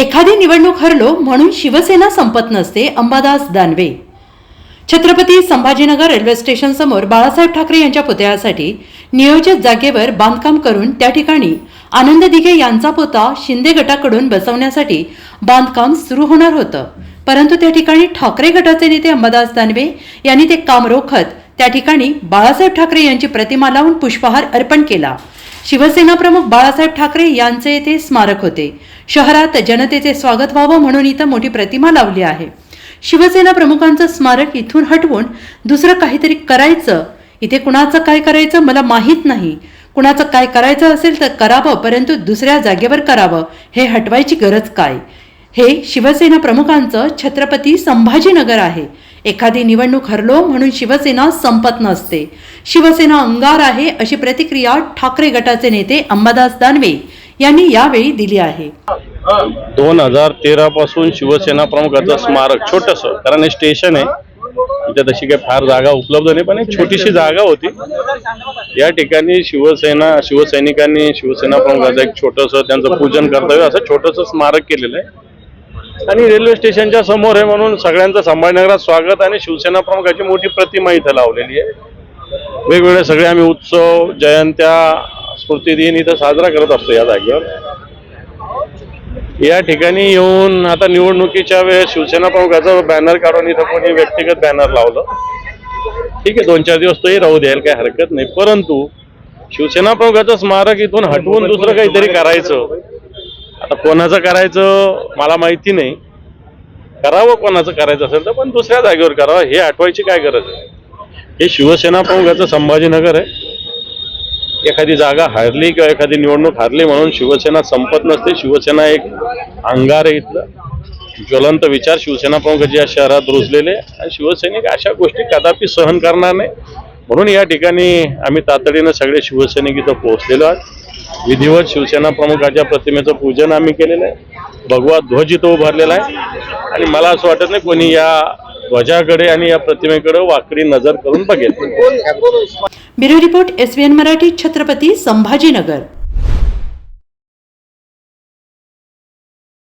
एखादी निवडणूक हरलो म्हणून शिवसेना संपत नसते अंबादास दानवे. छत्रपती संभाजीनगर रेल्वे स्टेशन समोर बाळासाहेब ठाकरे यांच्या पुतळ्यासाठी नियोजित जागेवर बांधकाम करून त्या ठिकाणी आनंद दिघे यांचा पोता शिंदे गटाकडून बसवण्यासाठी बांधकाम सुरू होणार होतं. परंतु त्या ठिकाणी ठाकरे गटाचे नेते अंबादास दानवे यांनी ते काम रोखत त्या ठिकाणी बाळासाहेब ठाकरे यांची प्रतिमा लावून पुष्पहार अर्पण केला. शिवसेना प्रमुख बाळासाहेब ठाकरे यांचे येथे स्मारक होते. शहरात जनतेचे स्वागत व्हावं म्हणून इथं मोठी प्रतिमा लावली आहे. शिवसेना प्रमुखांचं स्मारक इथून हटवून दुसरं काहीतरी करायचं. इथे कुणाचं काय करायचं मला माहीत नाही. कुणाचं काय करायचं असेल तर करावं परंतु दुसऱ्या जागेवर करावं. हे हटवायची गरज काय? हे शिवसेना प्रमुखांचं छत्रपती संभाजीनगर आहे. एखादी निवडणूक हरलो म्हणून शिवसेना संपत नसते. शिवसेना अंगार आहे अशी प्रतिक्रिया ठाकरे गटाचे नेते अंबादास दानवे यांनी यावेळी दिली आहे. दोन हजार तेरा पासून शिवसेना प्रमुखाचं स्मारक छोटस कारण हे स्टेशन आहे. इथे तशी काही फार जागा उपलब्ध नाही पण एक छोटीशी जागा होती. या ठिकाणी शिवसेना शिवसैनिकांनी शिवसेना प्रमुखाचं एक छोटस त्यांचं पूजन कर्तव्य असं छोटस स्मारक केलेलं आहे. आणि रेल्वे स्टेशनच्या समोर आहे म्हणून सगळ्यांचं संभाजीनगरात स्वागत आणि शिवसेना प्रमुखाची मोठी प्रतिमा इथं लावलेली आहे. वेगवेगळे सगळे आम्ही उत्सव जयंत्या स्मृतिदिन इथं साजरा करत असतो या जागेवर. या ठिकाणी येऊन आता निवडणुकीच्या वेळेस शिवसेना प्रमुखाचं बॅनर काढून इथं कोणी व्यक्तिगत बॅनर लावलं. ठीक आहे दोन चार दिवस तोही राहू द्यायला काही हरकत नाही. परंतु शिवसेना प्रमुखाचं स्मारक इथून हटवून दुसरं काहीतरी करायचं आता कोणाचं करायचं मला माहिती नाही. करावं कोणाचं करायचं असेल तर पण दुसऱ्या जागेवर करावं. हे आठवायची काय गरज आहे? हे शिवसेना प्रमुखाचं संभाजीनगर आहे. एखादी जागा हारली किंवा एखादी निवडणूक हारली म्हणून शिवसेना संपत नसते. शिवसेना एक अंगार आहे इथलं. ज्वलंत विचार शिवसेना प्रमुख या शहरात रुजलेले आणि शिवसैनिक अशा गोष्टी कदापि सहन करणार नाही. म्हणून या ठिकाणी आम्ही तातडीनं सगळे शिवसैनिक इथं पोहोचलेलो आहोत. विधिवत शिवसेना प्रमुखाच्या प्रतिमेचं पूजन आम्ही केलेलं आहे. भगवा ध्वज इथं उभारलेला आहे. आणि मला असं वाटत नाही कोणी या ध्वजाकडे आणि या प्रतिमेकडे वाकडी नजर करून बघेल. Bureau report S Marathi Chhatrapati Sambhajinagar.